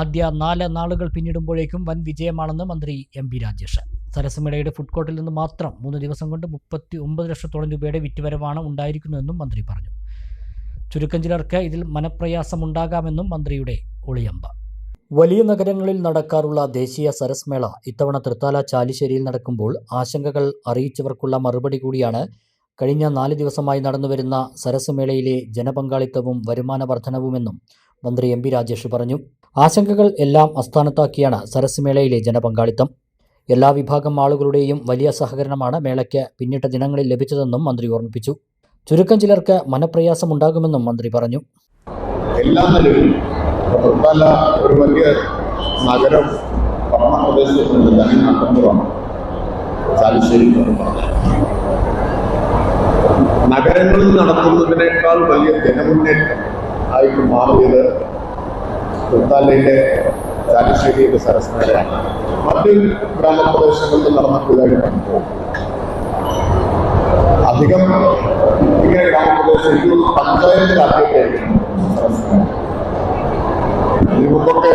ആദ്യ നാല് നാളുകൾ പിന്നിടുമ്പോഴേക്കും വൻ വിജയമാണെന്ന് മന്ത്രി എം പി രാജേഷ്. സരസമേളയുടെ ഫുഡ് കോർട്ടിൽ നിന്ന് മാത്രം മൂന്ന് ദിവസം കൊണ്ട് മുപ്പത്തി ഒമ്പത് ലക്ഷത്തോളം രൂപയുടെ വിറ്റുവരവാണ് ഉണ്ടായിരിക്കുന്നതെന്നും മന്ത്രി പറഞ്ഞു. ചുരുക്കം ചിലർക്ക് ഇതിൽ മനപ്രയാസമുണ്ടാകാമെന്നും മന്ത്രിയുടെ ഒളിയമ്പ. വലിയ നഗരങ്ങളിൽ നടക്കാറുള്ള ദേശീയ സരസ്മേള ഇത്തവണ തൃത്താല ചാലിശ്ശേരിയിൽ നടക്കുമ്പോൾ ആശങ്കകൾ അറിയിച്ചവർക്കുള്ള മറുപടി കൂടിയാണ് കഴിഞ്ഞ നാല് ദിവസമായി നടന്നുവരുന്ന സരസ്മേളയിലെ ജനപങ്കാളിത്തവും വരുമാന വർധനവുമെന്നും മന്ത്രി എം രാജേഷ് പറഞ്ഞു. ആശങ്കകൾ എല്ലാം അസ്ഥാനത്താക്കിയാണ് സരസ്മേളയിലെ ജനപങ്കാളിത്തം. എല്ലാ വിഭാഗം ആളുകളുടെയും വലിയ സഹകരണമാണ് മേളയ്ക്ക് പിന്നിട്ട ദിനങ്ങളിൽ ലഭിച്ചതെന്നും മന്ത്രി ഓർമ്മിപ്പിച്ചു. ചുരുക്കം ചിലർക്ക് മനപ്രയാസമുണ്ടാകുമെന്നും മന്ത്രി പറഞ്ഞു. ഒരു വലിയ നഗരം നഗരങ്ങളിൽ നടത്തുന്നതിനേക്കാൾ വലിയ ജനമുന്നേറ്റം ആയിട്ട് മാറിയത് തൃത്താലയിലെ ചാലിശ്ശേരിയിലെ സരസ്മേളയാണ് മറ്റു ഗ്രാമപ്രദേശങ്ങളിൽ നടന്നിട്ടുള്ളതായിട്ട് കണ്ടു അധികം ഇങ്ങനെ ഗ്രാമപ്രദേശം ഇത് പഞ്ചായത്തിലാക്കിയിട്ടായിരിക്കും സരസ്മേള ഇതിനു മുമ്പൊക്കെ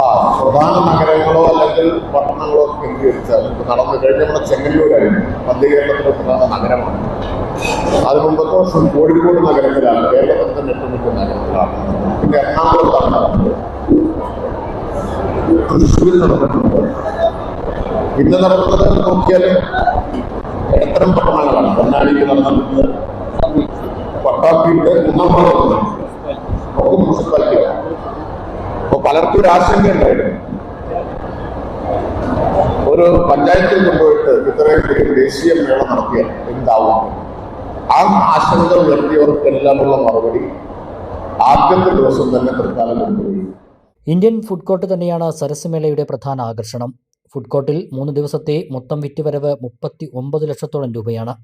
ആ പ്രധാന നഗരങ്ങളോ അല്ലെങ്കിൽ പട്ടണങ്ങളോ കേന്ദ്രീകരിച്ചാൽ ഇപ്പൊ നടന്നു കഴിഞ്ഞ നമ്മുടെ ചെങ്ങന്നൂരായിരുന്നു മധ്യ കേരളത്തിലെ പ്രധാന നഗരമാണ്. അതിന് കോഴിക്കോട് നഗരത്തിലാണ് കേരളത്തിൽ തന്നെ ഏറ്റവും വലിയ നഗരത്തിലാണ് പിന്നെ എറണാകുളത്താണ് തൃശ്ശൂരിൽ നടന്നിട്ടുണ്ട്. ഇന്ന് നടക്കുന്നത് നോക്കിയാൽ എത്തരം പട്ടണങ്ങളാണ് പൊന്നാനിയിൽ നടന്നിരുന്നത് പട്ടാപ്പിയുടെ കുന്നംകുളത്ത് ഒക്കെ മുനിസിപ്പാലിറ്റിയാണ് അപ്പൊ പലർക്കും ഒരു ആശങ്ക ഉണ്ടായിരുന്നു. ഒരു പഞ്ചായത്തിൽ കൊണ്ടുപോയിട്ട് ഇത്രയും വലിയ ദേശീയ മേള നടത്തിയാൽ എന്താവും? ആ ആശങ്ക ഉയർത്തിയവർക്കെല്ലാമുള്ള മറുപടി ആദ്യത്തെ ദിവസം തന്നെ തൃക്കാലം കൊണ്ടുപോയി. ഇന്ത്യൻ ഫുഡ് കോർട്ട് തന്നെയാണ് സരസ്മേളയുടെ പ്രധാന ആകർഷണം. ഫുഡ് കോർട്ടിൽ മൂന്ന് ദിവസത്തെ മൊത്തം വിറ്റുവരവ് മുപ്പത്തി ഒമ്പത് ലക്ഷത്തോളം രൂപയാണ്.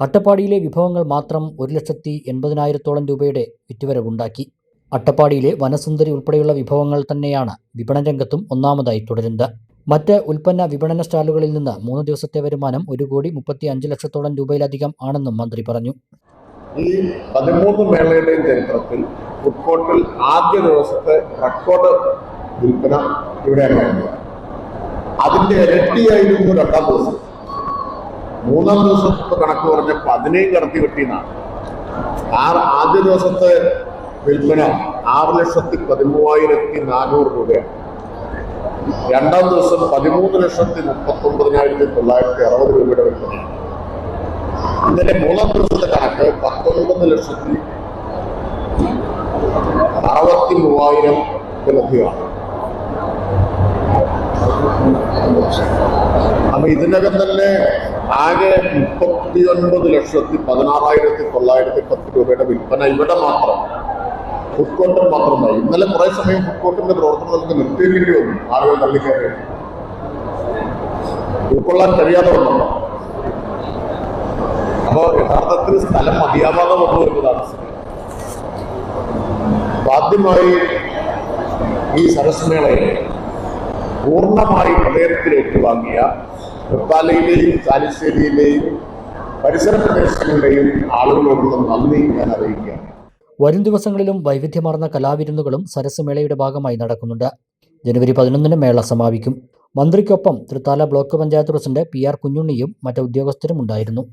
അട്ടപ്പാടിയിലെ വിഭവങ്ങൾ മാത്രം ഒരു ലക്ഷത്തി എൺപതിനായിരത്തോളം രൂപയുടെ വിറ്റുവരവുണ്ടാക്കി. അട്ടപ്പാടിയിലെ വനസുന്ദരി ഉൾപ്പെടെയുള്ള വിഭവങ്ങൾ തന്നെയാണ് വിപണന രംഗത്തും ഒന്നാമതായി തുടരുന്നത്. മറ്റ് ഉൽപ്പന്ന വിപണന സ്റ്റാളുകളിൽ നിന്ന് മൂന്ന് ദിവസത്തെ വരുമാനം ഒരു കോടി മുപ്പത്തി അഞ്ച് ലക്ഷത്തോളം രൂപയിലധികം ആണെന്നും മന്ത്രി പറഞ്ഞു. ഈ പതിമൂന്ന് മേളയുടെയും ചരിത്രത്തിൽ ഫുഡ് കോർട്ടിൽ ആദ്യ ദിവസത്തെ റെക്കോർഡ് വിൽപ്പന ഇവിടെയാണ് നടന്നത്. അതിന്റെ ഇരട്ടിയായിരുന്നു രണ്ടാം ദിവസം. മൂന്നാം ദിവസത്തെ കണക്ക് പറഞ്ഞ പതിനേഴ് കടത്തി വെട്ടിയെന്നാണ്. ആറ് ആദ്യ ദിവസത്തെ വിൽപ്പന ആറ് ലക്ഷത്തി പതിമൂവായിരത്തി നാനൂറ് രൂപയാണ്. രണ്ടാം ദിവസം പതിമൂന്ന് ലക്ഷത്തി മുപ്പത്തി ഒമ്പതിനായിരത്തി തൊള്ളായിരത്തി അറുപത് രൂപയുടെ വിൽപ്പനയാണ്. ഇന്നലെ മൂന്നാം ദിവസത്തെ കണക്ക് പത്തൊൻപത് ലക്ഷത്തി അറുപത്തി മൂവായിരം ലഭ്യമാണ്. അപ്പൊ ഇതിനകം തന്നെ ആകെ മുപ്പത്തി ഒൻപത് ലക്ഷത്തി പതിനാറായിരത്തി തൊള്ളായിരത്തി പത്ത് രൂപയുടെ വിൽപ്പന ഇവിടെ മാത്രം ഫുഡ് കോർട്ടിൽ മാത്രമായി. ഇന്നലെ കുറെ സമയം ഫുഡ് കോർട്ടിന്റെ പ്രവർത്തനം നമുക്ക് നിർത്തിയേണ്ടി വന്നു. ആളുകൾ തള്ളിക്കയറി ഉൾക്കൊള്ളാൻ കഴിയാതെ വന്നല്ലോ അപ്പോ യഥാർത്ഥത്തിൽ സ്ഥലം മതിയാവാതെ വന്നു വരുന്നതാണ് ആദ്യമായി ഈ സരസ്മേളയെ പൂർണമായി ഹൃദയത്തിലേക്ക് വാങ്ങിയ തൃപ്പാലയിലെയും ചാലിശ്ശേരിയിലെയും പരിസര പ്രദേശങ്ങളുടെയും ആളുകളോടുള്ള നന്ദി ഞാൻ അറിയിക്കുകയാണ്. വരും ദിവസങ്ങളിലും വൈവിധ്യമാർന്ന കലാവിരുന്നുകളും സരസ്മേളയുടെ ഭാഗമായി നടക്കുന്നുണ്ട്. ജനുവരി പതിനൊന്നിന് മേള സമാപിക്കും. മന്ത്രിക്കൊപ്പം Thrithala block panchayat president P R കുഞ്ഞുണ്ണിയും മറ്റു ഉദ്യോഗസ്ഥരും ഉണ്ടായിരുന്നു.